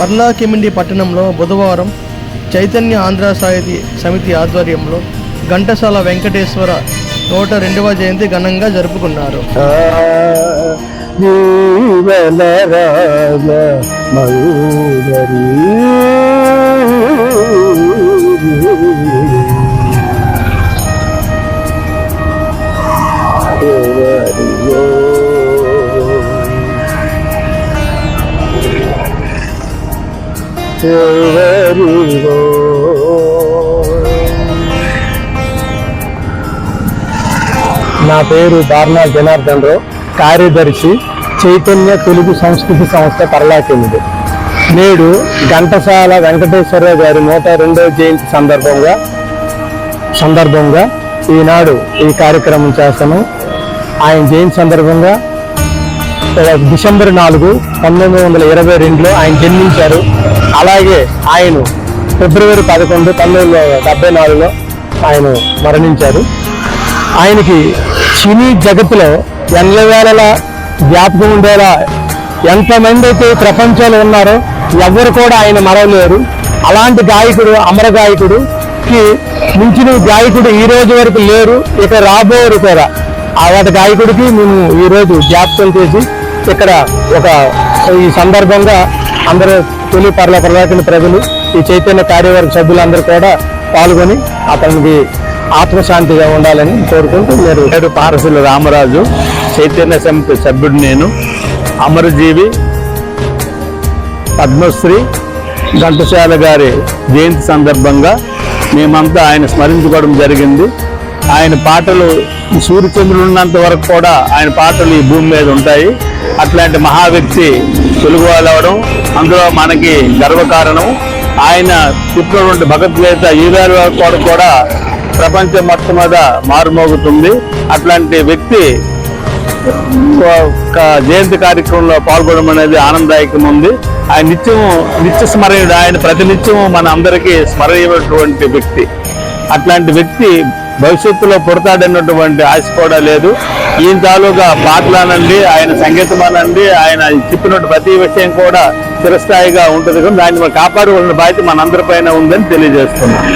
పర్లాకిమిండి పట్టణంలో బుధవారం చైతన్య ఆంధ్ర సాహితీ సమితి ఆధ్వర్యంలో ఘంటసాల వెంకటేశ్వర నూట రెండవ జయంతి ఘనంగా జరుపుకున్నారు. జీవన రాగ నా పేరు దార్నా జనార్దన్ రావు కార్యదర్శి చైతన్య తెలుగు సంస్కృతి సంస్థ పర్లాకెమిది. నేడు ఘంటసాల వెంకటేశ్వరరావు గారి నూట రెండవ జయంతి సందర్భంగా సందర్భంగా ఈనాడు ఈ కార్యక్రమం చేస్తాను. ఆయన జయంతి సందర్భంగా డిసెంబర్ నాలుగు పంతొమ్మిది వందల ఇరవై రెండులో ఆయన జన్మించారు. అలాగే ఆయన ఫిబ్రవరి పదకొండు పంతొమ్మిది వందల డెబ్బై నాలుగులో ఆయన మరణించారు. ఆయనకి సినీ జగత్తులో ఎన్నవేళలా జ్ఞాపకం ఉండేలా ఎంతమంది అయితే ప్రపంచంలో ఉన్నారో ఎవరు కూడా ఆయన మరవలేరు. అలాంటి గాయకుడు అమర గాయకుడుకి మించిన గాయకుడు ఈ రోజు వరకు లేరు. ఇక రాబోరు కూడా అలాంటి గాయకుడికి మేము ఈ రోజు జ్ఞాపకం చేసి ఇక్కడ ఒక ఈ సందర్భంగా అందరూ తొలి పర్ల పర్లాకిన ప్రజలు ఈ చైతన్య కార్యవర్గ సభ్యులందరూ కూడా పాల్గొని అతనికి ఆత్మశాంతిగా ఉండాలని కోరుకుంటూ మీరు పేరు పారసుల రామరాజు చైతన్య సమితి సభ్యుడు నేను అమరజీవి పద్మశ్రీ ఘంటశాల గారి జయంతి సందర్భంగా మేమంతా ఆయన స్మరించుకోవడం జరిగింది. ఆయన పాటలు సూర్యచంద్రుడు ఉన్నంత వరకు కూడా ఆయన పాటలు ఈ భూమి మీద ఉంటాయి. అట్లాంటి మహా వ్యక్తి తెలుగు వాళ్ళు అవడం అందులో మనకి గర్వకారణం. ఆయన చెప్పినటువంటి భగవద్గీత ఈవేళ వరకు కూడా ప్రపంచం మొత్తం మీద మారుమోగుతుంది. అట్లాంటి వ్యక్తి జయంతి కార్యక్రమంలో పాల్గొనడం అనేది ఆనందదాయకం ఉంది. ఆయన నిత్యం నిత్య స్మరణీయుడు. ఆయన ప్రతినిత్యము మన అందరికీ స్మరణీయమైనటువంటి వ్యక్తి. అట్లాంటి వ్యక్తి భవిష్యత్తులో పుడతాడన్నటువంటి ఆశ కూడా లేదు. ఈయన తాలూగా పాటలనండి ఆయన సంగీతం అనండి ఆయన చెప్పినట్టు ప్రతి విషయం కూడా చిరస్థాయిగా ఉంటుంది కానీ దాన్ని కాపాడుకోవాల్సిన బాధ్యత మనందరిపైన ఉందని తెలియజేస్తున్నాం.